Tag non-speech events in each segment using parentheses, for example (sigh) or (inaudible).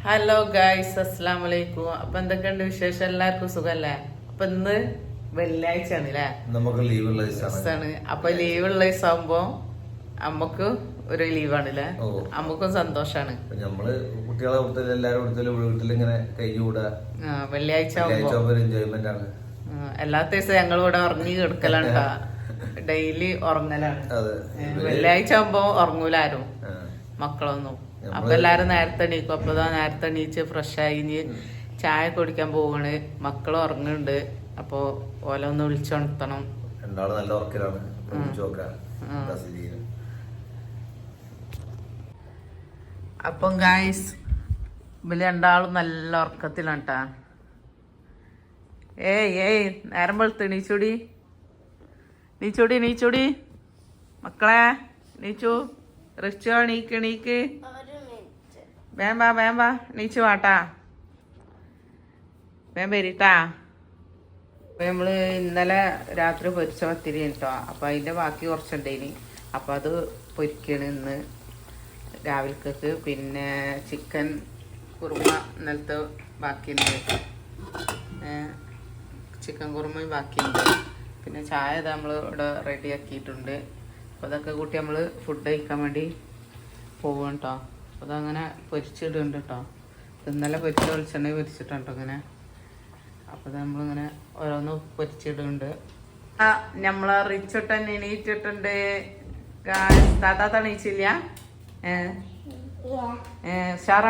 Hello guys അസ്സാം വലൈക്കും അപ്പൊ എന്തൊക്കെയുണ്ട് വിശേഷം? എല്ലാവർക്കും സുഖല്ലേ? അപ്പൊ ഇന്ന് വെള്ളിയാഴ്ച ആണ് അല്ലേ നമുക്ക് ലീവുള്ള ദിവസമാണ്. അപ്പൊ ലീവ് ഉള്ള ദിവസമാകുമ്പോ അമ്മയ്ക്ക് ഒരു ലീവാണ് അല്ലേ ഓ. അമ്മക്കും സന്തോഷാണ്. അപ്പൊ നമ്മൾ കുട്ടികളെ കൊടുത്തൽ എല്ലാരും ആ, വെള്ളിയാഴ്ച ആകുമ്പോ ഒരു എൻജോയ്മെന്റ് ആണ്. ആ, എല്ലാത്ത ദിവസം ഞങ്ങൾ ഇവിടെ ഉറങ്ങി കിടക്കലാണ് ഡെയിലി (laughs) ഉറങ്ങലാണ്. അതെ. ഏ, വെള്ളിയാഴ്ച ആകുമ്പോ ഉറങ്ങൂലാരും. ആ. മക്കളൊന്നും. അപ്പൊ എല്ലാരും നേരത്തെ എണീക്കും. അപ്പൊ ഇതാ നേരത്തെ എണീച്ച് ഫ്രഷ് ആയി ഇനി ചായ കുടിക്കാൻ പോവാണ്. മക്കൾ ഉറങ്ങുന്നുണ്ട്. അപ്പൊ ഓല ഒന്ന് വിളിച്ചുണർത്തണം രണ്ടാൾ നല്ല ഉറക്കിലാണ്. അപ്പം ഗായ്സ് ഇവർ രണ്ടാളും നല്ല ഉറക്കത്തിലാണ് ട്ടാ. ഏയ് ഏയ് നേരം വെളുത്ത് നീച്ചൂടി നീച്ചൂടി നീച്ചൂടി മക്കളെ നീച്ചു റിച്ചോ നീക്ക് നീക്ക് വേമ്പാ വേം വാ നീച്ചു വാട്ടാ. വേം വരിട്ടാ അപ്പൊ നമ്മൾ ഇന്നലെ രാത്രി പൊരിച്ച പത്തിരി കേട്ടോ അപ്പൊ അതിന്റെ ബാക്കി കുറച്ചുണ്ടേനി. അപ്പൊ അത് പൊരിക്കണ ഇന്ന്. രാവിലത്തേക്ക് പിന്നെ ചിക്കൻ കുറുമ ഇന്നലത്തെ ബാക്കിയുണ്ട്. ചിക്കൻ കുറുമയും ബാക്കിയുണ്ട്. പിന്നെ ചായ ഇതാ നമ്മൾ ഇവിടെ റെഡിയാക്കിയിട്ടുണ്ട്. അപ്പോൾ അതൊക്കെ കൂട്ടി നമ്മൾ ഫുഡ് കഴിക്കാൻ വേണ്ടി പോകും കേട്ടോ അതങ്ങനെ പൊരിച്ചിടുന്നുണ്ട് കേട്ടോ ഇന്നലെ പൊരിച്ച വെളിച്ചെണ്ണ പൊരിച്ചിട്ടുണ്ട് ഇങ്ങനെ. അപ്പോൾ നമ്മളിങ്ങനെ ഓരോന്ന് പൊരിച്ചിടുന്നുണ്ട്. ആ നമ്മളെ റിച്ചിട്ടൻ എണീറ്റിട്ടുണ്ട്. താത്താത്ത തണീച്ചില്ല ഷാറ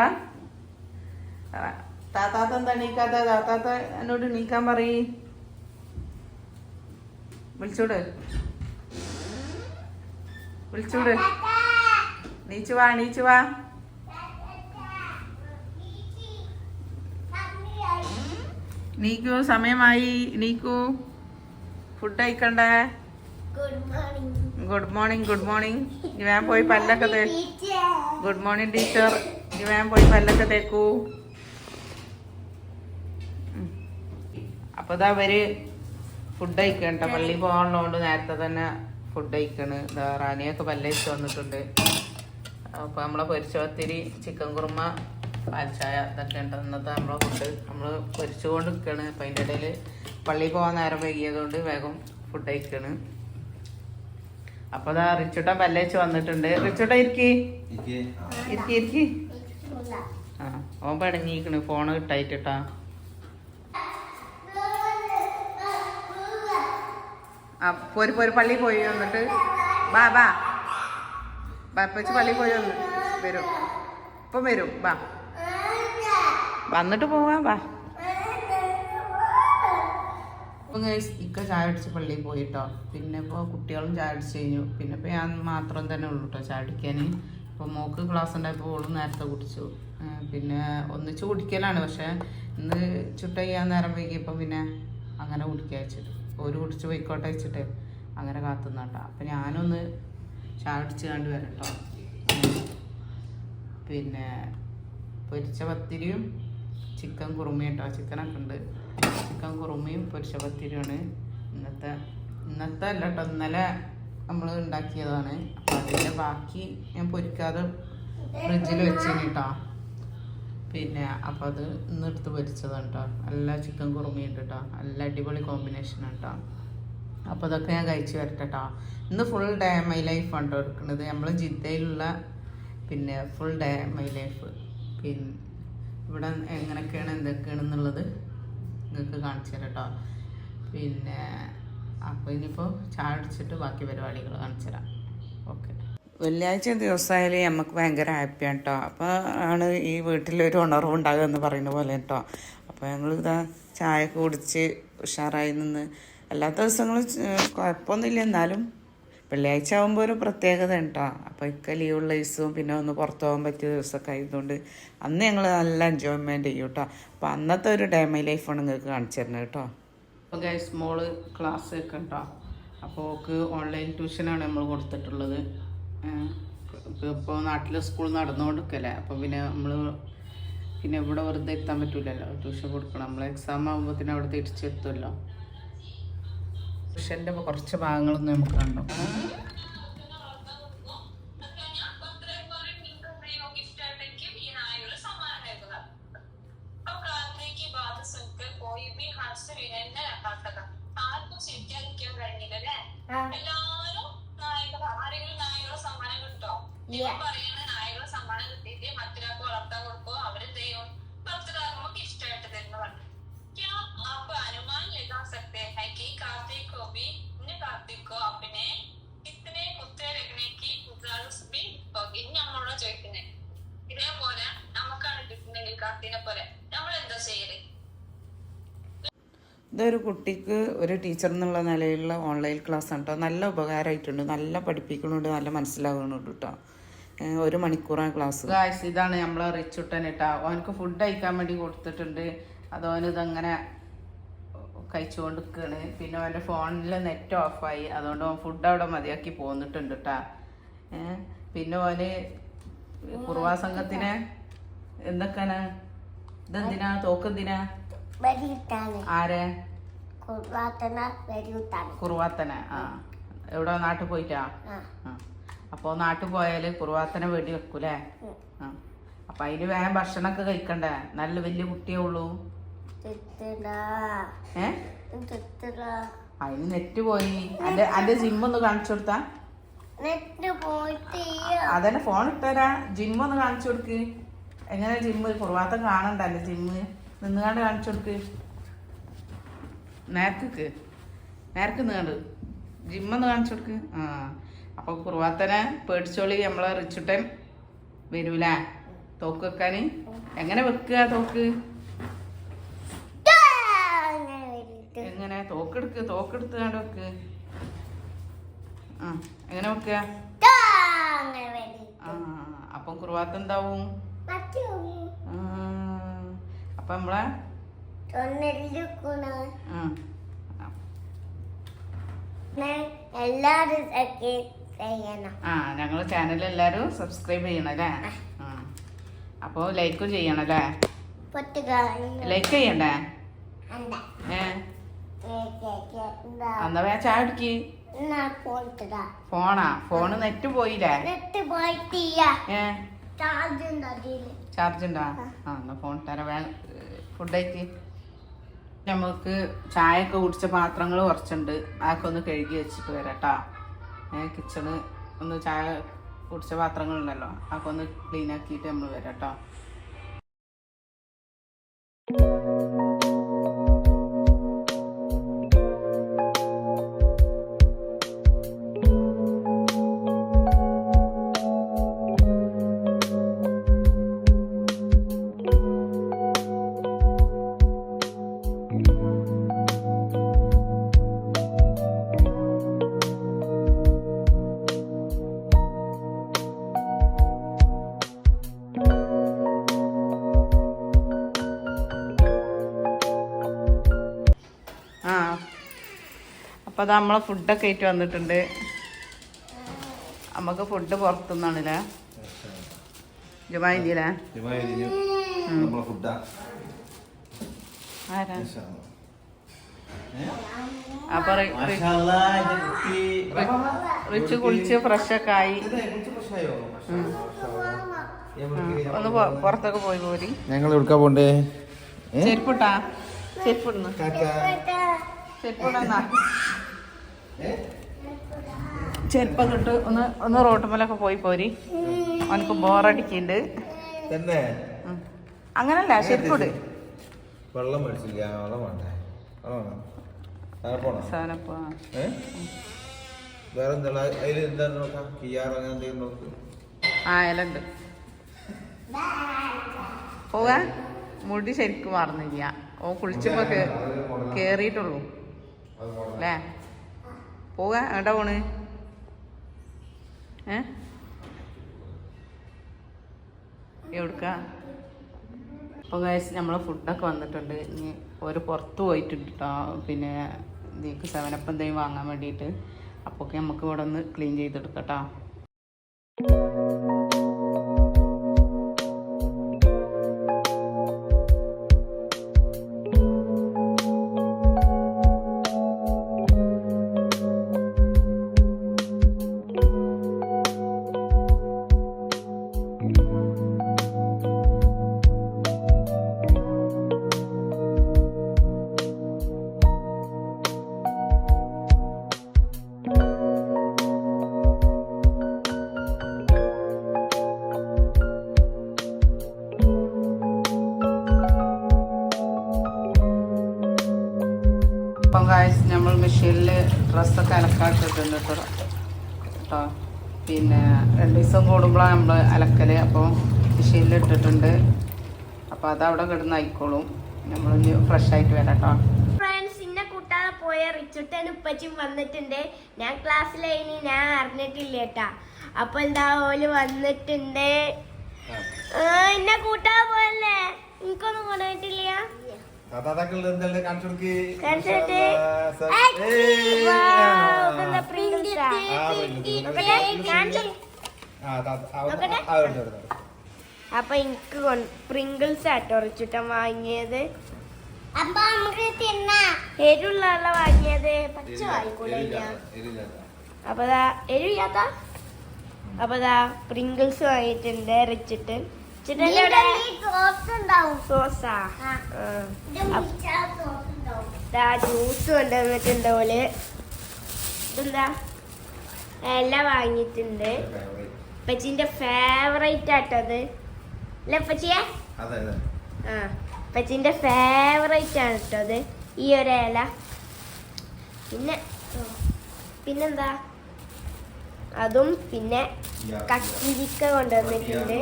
താത്താത്ത എന്താ എണീക്കാത്ത? താത്താത്ത എന്നോട് എണീക്കാൻ പറയ്. വിളിച്ചൂട്. വിളിച്ചൂട്. നീച്ചു വാ നീച്ചു വാ. നീക്കൂ സമയമായി. നീക്കു. ഫുഡ് കഴിക്കണ്ടേ? ഗുഡ് മോർണിംഗ് ഗുഡ് മോർണിംഗ് ഇനി വേഗം പോയി പല്ലൊക്കെ തേ ഗുഡ് മോർണിംഗ് ടീച്ചർ ഇനി വേഗം പോയി പല്ലൊക്കെ തേക്കൂ. അപ്പൊ ഇതാ അവർ ഫുഡ് കഴിക്കണ്ട പള്ളി പോകാനുള്ളതുകൊണ്ട് നേരത്തെ തന്നെ ഫുഡ് കഴിക്കണ്. ഇതാ റാനിയൊക്കെ പല്ലയിച്ച് വന്നിട്ടുണ്ട്. അപ്പൊ നമ്മളെ പൊരിച്ചോത്തിരി ചിക്കൻ കുറുമ പാൽച്ചായ ഇതൊക്കെ ഉണ്ട് ഇന്നത്തെ നമ്മളെ ഫുഡ് നമ്മൾ പൊരിച്ചുകൊണ്ട് നിൽക്കുകയാണ് അപ്പം അതിന്റെ ഇടയിൽ പള്ളിയിൽ പോകാൻ നേരം വൈകിയതുകൊണ്ട് വേഗം ഫുഡ് കഴിക്കുകയാണ് അപ്പൊ അതാ റിച്ചുട്ടൻ പല്ലേച്ച് വന്നിട്ടുണ്ട്. റിച്ചുട്ട ഇരിക്കി. ഇരിക്കി. ഇരിക്കി ആ ഓൻ പടങ്ങിയിരിക്കണ് ഫോണ് കിട്ടായിട്ടാ ആ പോര് പോര്. പള്ളി പോയി വന്നിട്ട്. ബാ ബാ. ബാപ്പച്ച് പള്ളി പോയി വന്ന് വരും. ഇപ്പം വരും. ബാ. വന്നിട്ട് പോവാം വാ. ഇക്ക ചായ അടിച്ച് പള്ളിയിൽ പോയിട്ടോ. പിന്നെ ഇപ്പോൾ കുട്ടികളും ചായ അടിച്ച് കഴിഞ്ഞു. പിന്നെ ഇപ്പോൾ ഞാൻ മാത്രം തന്നെ ഉള്ളൂ കേട്ടോ ചായ അടിക്കാൻ ഇപ്പോൾ മോക്ക് ക്ലാസ് ഉണ്ടായപ്പോൾ ഓളും നേരത്തെ കുടിച്ചു. പിന്നെ ഒന്നിച്ച് കുടിക്കലാണ്. പക്ഷേ ഇന്ന് ചുട്ട ചെയ്യാൻ നേരം വൈകിയപ്പോൾ പിന്നെ അങ്ങനെ കുടിക്കുക വെച്ചിട്ട്. ഒരു കുടിച്ച് പോയിക്കോട്ടെ വെച്ചിട്ട് അങ്ങനെ കാത്തുന്നാട്ടോ അപ്പം ഞാനൊന്ന് ചായ അടിച്ച് കണ്ട് വരട്ടോ പിന്നെ പൊരിച്ച പത്തിരിയും ചിക്കൻ കുറുമയും കേട്ടോ ചിക്കനൊക്കെ ഉണ്ട്. ചിക്കൻ കുറുമയും പൊരിച്ച പത്തിരിയാണ് ഇന്നത്തെ ഇന്നത്തെ അല്ല കേട്ടോ ഇന്നലെ നമ്മൾ ഉണ്ടാക്കിയതാണ്. അപ്പം അതിന്റെ ബാക്കി ഞാൻ പൊരിക്കാതെ ഫ്രിഡ്ജിൽ വെച്ചിന് കേട്ടോ പിന്നെ അപ്പം അത് ഇന്ന് എടുത്ത് പൊരിച്ചതാണ് കേട്ടോ നല്ല ചിക്കൻ കുറുമയുണ്ട് കേട്ടോ നല്ല അടിപൊളി കോമ്പിനേഷനാണ് കേട്ടോ അപ്പോൾ അതൊക്കെ ഞാൻ കഴിച്ച് വരട്ടെ കേട്ടോ ഇന്ന് ഫുൾ ഡേ മൈ ലൈഫ് ആണ് കേട്ടോ എടുക്കുന്നത്. നമ്മൾ ജിദ്ദയിലുള്ള പിന്നെ ഫുൾ ഡേ മൈ ലൈഫ് പിന്നെ ഇവിടെ എങ്ങനെയൊക്കെയാണ് എന്തൊക്കെയാണ് എന്നുള്ളത് നിങ്ങൾക്ക് കാണിച്ചു തരാം പിന്നെ അപ്പോൾ ഇനിയിപ്പോൾ ചായ അടിച്ചിട്ട് ബാക്കി പരിപാടികൾ കാണിച്ചു തരാം. ഓക്കെ വെള്ളിയാഴ്ച ദിവസമായാലും നമുക്ക് ഭയങ്കര ഹാപ്പിയാണ് കേട്ടോ അപ്പോൾ ആണ് ഈ വീട്ടിലൊരു ഉണർവ് ഉണ്ടാകുക എന്ന് പറയുന്ന പോലെ കേട്ടോ അപ്പോൾ ഞങ്ങൾ ഇതാ ചായ കുടിച്ച് ഉഷാറായി നിന്ന്. അല്ലാത്ത ദിവസങ്ങളും കുഴപ്പമൊന്നുമില്ല. എന്നാലും വെള്ളിയാഴ്ച ആകുമ്പോൾ ഒരു പ്രത്യേകത കേട്ടോ അപ്പോൾ ഇക്ക ലീവുള്ള ദിവസവും പിന്നെ ഒന്ന് പുറത്തു പോകാൻ പറ്റിയ ദിവസമൊക്കെ ആയതുകൊണ്ട് അന്ന് ഞങ്ങൾ നല്ല എൻജോയ്മെന്റ് ചെയ്യും കേട്ടോ അപ്പോൾ അന്നത്തെ ഒരു ഡേ ലൈഫാണ് നിങ്ങൾക്ക് കാണിച്ചു തരുന്നത് കേട്ടോ അപ്പോൾ ഗൈസ് മോൾ ക്ലാസ് ഒക്കെ കേട്ടോ അപ്പോൾ ഓക്ക് ഓൺലൈൻ ട്യൂഷനാണ് നമ്മൾ കൊടുത്തിട്ടുള്ളത്. ഇപ്പോൾ നാട്ടിൽ സ്കൂൾ നടന്നുകൊണ്ടിരിക്കല്ലേ അപ്പോൾ പിന്നെ നമ്മൾ പിന്നെ ഇവിടെ വെറുതെ എത്താൻ പറ്റൂലല്ലോ. ട്യൂഷൻ കൊടുക്കണം. നമ്മൾ എക്സാം ആകുമ്പോൾ പിന്നെ അവിടെ തിരിച്ചെത്തുമല്ലോ ട്യൂഷന്റെ കുറച്ച് ഭാഗങ്ങളൊന്നും നമുക്ക് കണ്ടു? പോലെ. നമ്മൾ എന്താ ചെയ്യൽ? ഇതൊരു കുട്ടിക്ക് ഒരു ടീച്ചർ എന്നുള്ള നിലയിലുള്ള ഓൺലൈൻ ക്ലാസ് ആണ് കേട്ടോ നല്ല ഉപകാരമായിട്ടുണ്ട് നല്ല പഠിപ്പിക്കുന്നുണ്ട് നല്ല മനസ്സിലാകുന്നുണ്ട് കേട്ടോ ഒരു മണിക്കൂറാണ് ക്ലാസ്. ഗായ്സ് ഇതാണ് നമ്മളെ റിച്ചുട്ടൻ കേട്ടോ അവനക്ക് ഫുഡ് കഴിക്കാൻ വേണ്ടി കൊടുത്തിട്ടുണ്ട്. അത് അവന് ഇതങ്ങനെ കഴിച്ചുകൊണ്ട് നിൽക്കുകയാണ് പിന്നെ അവന്റെ ഫോണിൽ നെറ്റ് ഓഫായി അതുകൊണ്ട് അവൻ ഫുഡ് അവിടെ മതിയാക്കി പോന്നിട്ടുണ്ട് കേട്ടാ പിന്നെ ഓന് കുറുവാ സംഘത്തിന് എന്തൊക്കെയാണ്? ഇതെന്തിനാ? തോക്കെന്തിനാ? ആരെ? കുറുവാത്തന ആ. എവിടെ? നാട്ടിൽ പോയിട്ടാ? അപ്പോ നാട്ടിൽ പോയാൽ കുറുവാത്തന വേണ്ടി വെക്കൂലേ? അപ്പൊ അതിന് വേഗം ഭക്ഷണമൊക്കെ കഴിക്കണ്ടേ? നല്ല വലിയ കുട്ടിയേ ഉള്ളൂ. ഏ? അതിന് നെറ്റ് പോയി. അന്റെ അന്റെ ജിമ്മൊന്ന് കാണിച്ചു കൊടുത്താ? അതന്നെ ഫോൺ ഇട്ടരാ. ജിമ്മൊന്ന് കാണിച്ചു കൊടുക്ക്. എങ്ങനെ ജിമ്മ്? കുറവാത്തം കാണണ്ടല്ലോ ജിമ്മ്? നിന്നുകാണ്ട് കാണിച്ചു കൊടുക്ക്. നേരക്ക് നേരക്ക് നിന്നുകാണ്ട്. ജിമ്മൊന്ന് കാണിച്ചു കൊടുക്ക്. ആ. അപ്പൊ കുറവാത്തനെ പേടിച്ചോളി നമ്മളെ റിച്ചുട്ടൻ വരൂല? തോക്ക് വെക്കാന്. എങ്ങനെ വെക്കുക തോക്ക്? എങ്ങനെ? തോക്കെടുക്ക് തോക്കെടുത്ത് കണ്ട് വെക്ക്. ആ എങ്ങനെ വെക്കുക? ആ അപ്പം കുറവാത്ത എന്താവും അപ്പൊ നമ്മളെ ആ, ഞങ്ങൾ ചാനൽ എല്ലാരും സബ്സ്ക്രൈബ് ചെയ്യണം അല്ലേ? ആ. അപ്പോൾ ലൈക്കും ചെയ്യണം അല്ലേ? ലൈക്ക് ചെയ്യണ്ടേ? ഏ? എന്നാ വേ ചായ കുടിക്ക്. ഫോണാ? ഫോണ് നെറ്റ് പോയില്ലേ? നെറ്റ് പോയിട്ടില്ല. ഏ? ചാർജ് ഉണ്ട് ആ. എന്നാ ഫോൺ തരാം വേ ഫുഡ് ആയിട്ട് നമുക്ക് ചായയൊക്കെ കുടിച്ച പാത്രങ്ങൾ കുറച്ചുണ്ട്. അതൊക്കെ ഒന്ന് കഴുകി വെച്ചിട്ട് വരാം കേട്ടോ ഏഹ് കിച്ചണ് ഒന്ന് ചായ കുടിച്ച പാത്രങ്ങളുണ്ടല്ലോ. അതൊക്കെ ഒന്ന് ക്ലീൻ ആക്കിയിട്ട് നമ്മൾ വരാം കേട്ടോ അപ്പോൾ അത് നമ്മളെ ഫുഡൊക്കെ ആയിട്ട് വന്നിട്ടുണ്ട്. നമുക്ക് ഫുഡ് പുറത്തുനിന്നാണല്ലേ? ജുമായില്ലേ ആരാ? അപ്പൊ റിച്ച് കുളിച്ച് ഫ്രഷൊക്കെ ആയി. ഒന്ന് പുറത്തൊക്കെ പോയി പോരി. ഞങ്ങൾ എവിടുക്കാ പോണ്ടേ? ചെരുപ്പിട്ടാ ചെരുപ്പിടുന്നു ചെരുപ്പിടാ ചെരുപ്പൊക്കെ ഇട്ട് ഒന്ന് ഒന്ന് റോട്ടുമ്മലൊക്കെ പോയി പോരി. അവനക്ക് ബോറടിക്കുന്നുണ്ട് അങ്ങനല്ല ശരിക്കൂട് വെള്ളം മേടിച്ചില്ല വെള്ളം വേണ്ടേ? വെള്ളം വേണം? വേറെ പോണോ? സാധനപ്പോ ഏ? വേറെ എന്താ അതിൽ എന്താ നോക്കാം? കിയാർ അങ്ങനെ എന്തെങ്കിലും നോക്ക്. ആ ഇലുണ്ട് പോവാ മുടി ശരിക്കും മറന്നില്ല. ഓ കുളിച്ചപ്പോ കേറിയിട്ടുള്ളൂ. അല്ലേ പോവാ എങ്ങോട്ടാ പോണ്? ഏ? എവിടുക്കാ? അപ്പോൾ ഗൈസ് നമ്മളെ ഫുഡൊക്കെ വന്നിട്ടുണ്ട്. ഇനി ഒരു പുറത്ത് പോയിട്ടുണ്ട് കേട്ടോ പിന്നെ ഇതിക്ക് സെവനപ്പം എന്തെങ്കിലും വാങ്ങാൻ വേണ്ടിയിട്ട്. അപ്പോൾ ഒക്കെ നമുക്ക് ഇവിടെ ഒന്ന് ക്ലീൻ ചെയ്തെടുക്കാം കേട്ടോ രണ്ട് ദിവസം കൂടുമ്പോഴാണ് നമ്മൾ അലക്കൽ അപ്പോൾ മെഷീനിൽ ഇട്ടിട്ടുണ്ട്. അപ്പോൾ അത് അവിടെ കിടന്ന് ആയിക്കോളും. നമ്മളൊന്ന് ഫ്രഷ് ആയിട്ട് വരാം കേട്ടോ ഫ്രണ്ട്സ് ഇന്നെ കൂട്ടാതെ പോയ റിച്ചുട്ടൻ ഉപ്പച്ചും വന്നിട്ടുണ്ട്. ഞാൻ ക്ലാസ്സിലായി ഞാൻ അറിഞ്ഞിട്ടില്ല കേട്ടാ. അപ്പൊ എന്താ ഓൽ വന്നിട്ടുണ്ട്. ആ, ഇന്നെ കൂട്ടാതെ പോയല്ലേ? എനിക്കൊന്നും കൊണ്ടുപോയിട്ടില്ല കാണിച്ചു കൊടുക്ക്. അപ്പൊ എനിക്ക് പ്രിങ്കിൾസ് ആട്ടോ റിച്ചുട്ടൻ വാങ്ങിയത്. എരിവുള്ള വാങ്ങിയത്. പച്ച വാങ്ങിക്കൂടെ അപ്പതാ അപ്പൊ ദാ എരിവില്ലാത്ത? അപ്പൊ ദാ പ്രിങ്കിൾസ് വാങ്ങിയിട്ടുണ്ട് അരച്ചിട്ട് സോസാ ജ്യൂസ് കൊണ്ടുവന്നിട്ടുണ്ട് ഓൽ. ഇതെന്താ? എല്ലാം വാങ്ങിയിട്ടുണ്ട്. Favorite. പച്ചിന്റെ ഫേവറേറ്റ് ആട്ടത് അല്ലേ അതെ അതെ. ആ പച്ചിന്റെ ഫേവറേറ്റ് ആണ് കേട്ടോ അത്. ഈ ഒരു ഇല. പിന്നെ പിന്നെന്താ? അതും പിന്നെ കക്കിരിക്ക കൊണ്ടുവന്നിട്ടുണ്ട്.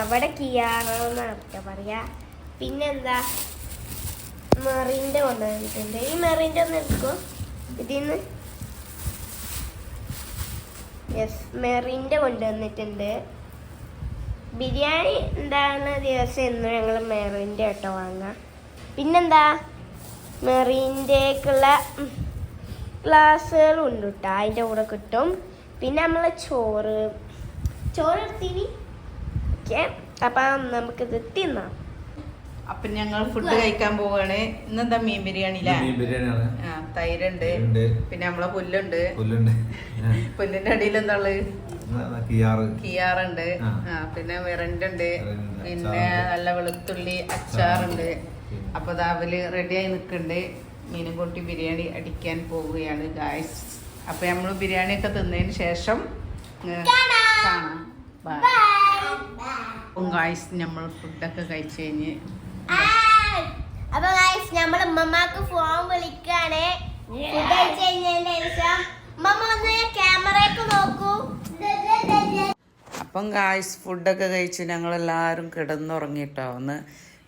അവിടെ കിയാറെന്നാണ് പറയാ പിന്നെന്താ? മെറിന്റെ കൊണ്ടുവന്നിട്ടുണ്ട്. ഈ മെറിന്റെ ഒന്ന് എടുക്കും. ഇതിന്ന് യെസ് മെറിന്റെ കൊണ്ടുവന്നിട്ടുണ്ട്. ബിരിയാണി ഉണ്ടാകുന്ന ദിവസം എന്ന് ഞങ്ങൾ മെറിന്റെ കേട്ടോ വാങ്ങാം. പിന്നെന്താ? മെറിന്റെക്കുള്ള ഗ്ലാസ്സുകളും ഉണ്ട് കേട്ടോ അതിന്റെ കൂടെ കിട്ടും. പിന്നെ നമ്മൾ ചോറ്. ചോറ് എടുത്തിനി? ഓക്കെ അപ്പം നമുക്കിത് തിന്നാം. അപ്പം ഞങ്ങൾ ഫുഡ് കഴിക്കാൻ പോവാണ്. ഇന്നെന്താ മീൻ ബിരിയാണി മീൻ ബിരിയാണിയാണ് തൈരുണ്ട്. ഉണ്ട്. പിന്നെ നമ്മളെ പുല്ലുണ്ട്. പുല്ലുണ്ട്. പുല്ലിന്റെ അടിയിൽ എന്താ കിയാറുണ്ട്. പിന്നെ വിറണ്ടുണ്ട്. പിന്നെ. നല്ല വെളുത്തുള്ളി അച്ചാറുണ്ട്. അപ്പൊ അവൽ റെഡിയായി നിൽക്കുന്നുണ്ട് മീനും കൂട്ടി ബിരിയാണി അടിക്കാൻ പോവുകയാണ് ഗായ്സ് അപ്പൊ നമ്മൾ ബിരിയാണി ഒക്കെ തിന്നതിന് ശേഷം കാണാം. ഗായ്സ് നമ്മൾ ഫുഡൊക്കെ കഴിച്ചു കഴിഞ്ഞ് അപ്പൊ ഗൈസ് നമ്മൾ ഉമ്മമാക്ക് ഫോൺ വിളിക്കാണ്. കഴിഞ്ഞതിന് ശേഷം ഉമ്മമ്മ ഒന്ന് ക്യാമറയ്ക്ക് നോക്കൂ. അപ്പം ഗായ്സ് ഫുഡൊക്കെ കഴിച്ച് ഞങ്ങളെല്ലാവരും കിടന്നുറങ്ങിട്ടോ. ഒന്ന്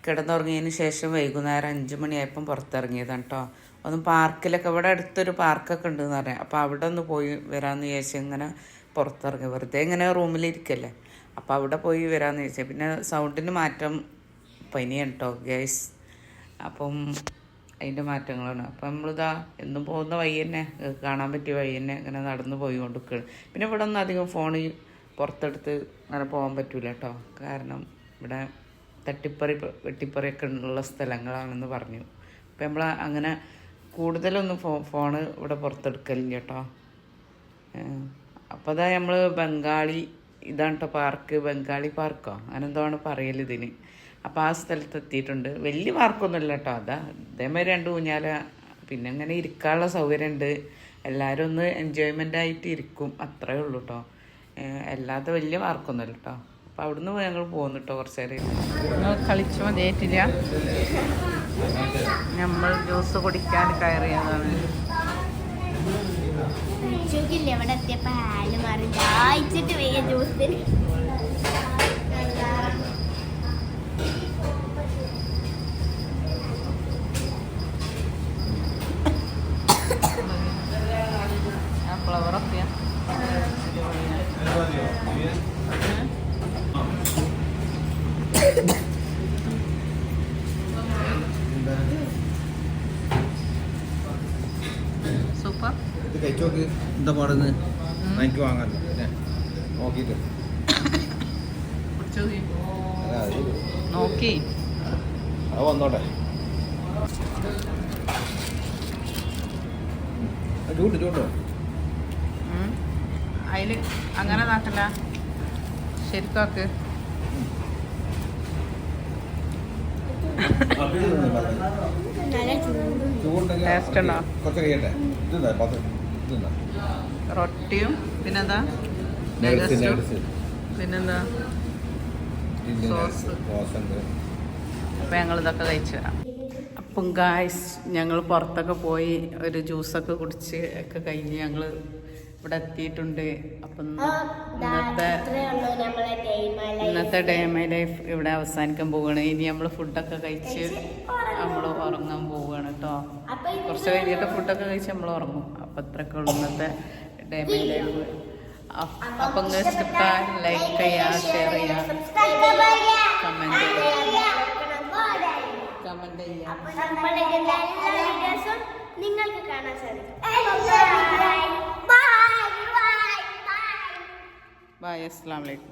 കിടന്നുറങ്ങിയതിന് ശേഷം വൈകുന്നേരം അഞ്ച് മണിയായപ്പം പുറത്തിറങ്ങിയതാണ് കേട്ടോ ഒന്ന് പാർക്കിലൊക്കെ ഇവിടെ അടുത്തൊരു പാർക്കൊക്കെ ഉണ്ടെന്ന് പറയാം അപ്പോൾ അവിടെ ഒന്ന് പോയി വരാമെന്ന് വിചാരിച്ചു ഇങ്ങനെ പുറത്തിറങ്ങി. വെറുതെ ഇങ്ങനെ റൂമിലിരിക്കല്ലേ അപ്പോൾ അവിടെ പോയി വരാമെന്ന് വിചാരിച്ചു. പിന്നെ സൗണ്ടിന് മാറ്റം പനിയാണ് കേട്ടോ ഗ്യാസ് അപ്പം അതിന്റെ മാറ്റങ്ങളാണ്. അപ്പം നമ്മളിതാ എന്നും പോകുന്ന ഏഹ് കാണാൻ പറ്റിയ വഴി തന്നെ ഇങ്ങനെ നടന്ന് പോയിക്കൊണ്ടിരിക്കുകയാണ്. പിന്നെ ഇവിടെ ഒന്നും അധികം ഫോണിൽ പുറത്തെടുത്ത് അങ്ങനെ പോകാൻ പറ്റൂല കേട്ടോ കാരണം ഇവിടെ തട്ടിപ്പറി വെട്ടിപ്പറിയൊക്കെ ഉള്ള സ്ഥലങ്ങളാണെന്ന് പറഞ്ഞു. അപ്പം നമ്മൾ അങ്ങനെ കൂടുതലൊന്നും ഫോ ഫോണ് ഇവിടെ പുറത്തെടുക്കലില്ല കേട്ടോ അപ്പോൾ അതാ നമ്മൾ ബംഗാളി ഇതാണ് കേട്ടോ പാർക്ക്. ബംഗാളി പാർക്കോ? അങ്ങനെ എന്തോ ആണ് പറയൽ ഇതിന്. അപ്പോൾ ആ സ്ഥലത്ത് എത്തിയിട്ടുണ്ട്. വലിയ പാർക്കൊന്നുമില്ല കേട്ടോ. അതാ ഇതേമാതിരി രണ്ട് ഊഞ്ഞാല പിന്നെ അങ്ങനെ ഇരിക്കാനുള്ള സൗകര്യമുണ്ട്. എല്ലാവരും ഒന്ന് എൻജോയ്മെന്റ് ആയിട്ട് ഇരിക്കും. അത്രേ ഉള്ളൂ കേട്ടോ. അല്ലാത്ത വലിയ പാർക്കൊന്നുമില്ല കേട്ടോ. അപ്പോൾ അവിടുന്ന് ഞങ്ങൾ പോകുന്നു കേട്ടോ കുറച്ച് നേരം കളിച്ചു മതിയായിട്ടില്ല. നമ്മൾ ജ്യൂസ് കുടിക്കാൻ കയറിയതാണ്. ഇവിടെ എത്തിയപ്പോ ഹാൽ മാറി. ജ്യൂസിന് ആ ഫ്ലവറൊക്കെയാ സൂപ്പർ ഇത് കഴിച്ചു നോക്ക് എന്താ പാടുന്നത് എനിക്ക് വാങ്ങാൻ നോക്കിയിട്ട് നോക്കി. അതാ, വന്നോട്ടെ. ആ, ചൂണ്ട് ചൂണ്ട്. അതിൽ അങ്ങനെ നാട്ടില്ല ശരിക്കാക്ക് ഉണ്ടോ? ഇതെന്താ റൊട്ടിയും പിന്നെന്താ? പിന്നെന്താ? അപ്പൊ സോസ് അപ്പം ഞങ്ങൾ ഇതൊക്കെ കഴിച്ചു തരാം അപ്പം ഗായ്സ് ഞങ്ങൾ പുറത്തൊക്കെ പോയി ഒരു ജ്യൂസൊക്കെ കുടിച്ച് ഒക്കെ കഴിഞ്ഞ് ഞങ്ങൾ ഇവിടെ എത്തിയിട്ടുണ്ട്. അപ്പം ഇന്നത്തെ. ഇന്നത്തെ ഡേ മൈ ലൈഫ് ഇവിടെ അവസാനിക്കാൻ പോവുകയാണ്. ഇനി നമ്മൾ ഫുഡൊക്കെ കഴിച്ച് നമ്മൾ ഉറങ്ങാൻ പോവുകയാണ് കേട്ടോ. കുറച്ച് കഴിഞ്ഞിട്ട് ഫുഡൊക്കെ കഴിച്ച് നമ്മൾ ഉറങ്ങും. അപ്പം ഇത്രയൊക്കെ ഉള്ളൂ ഇന്നത്തെ ഡേ മൈ ലൈഫ് അപ്പം ഇഷ്ടപ്പെട്ടാൽ ലൈക്ക് ചെയ്യുക ഷെയർ ചെയ്യുക കമന്റ് ചെയ്യുക കമന്റ് ചെയ്യുക നിങ്ങൾക്ക് കാണാൻ സാധിക്കും. ബായ് അസ്സാം വലൈക്കും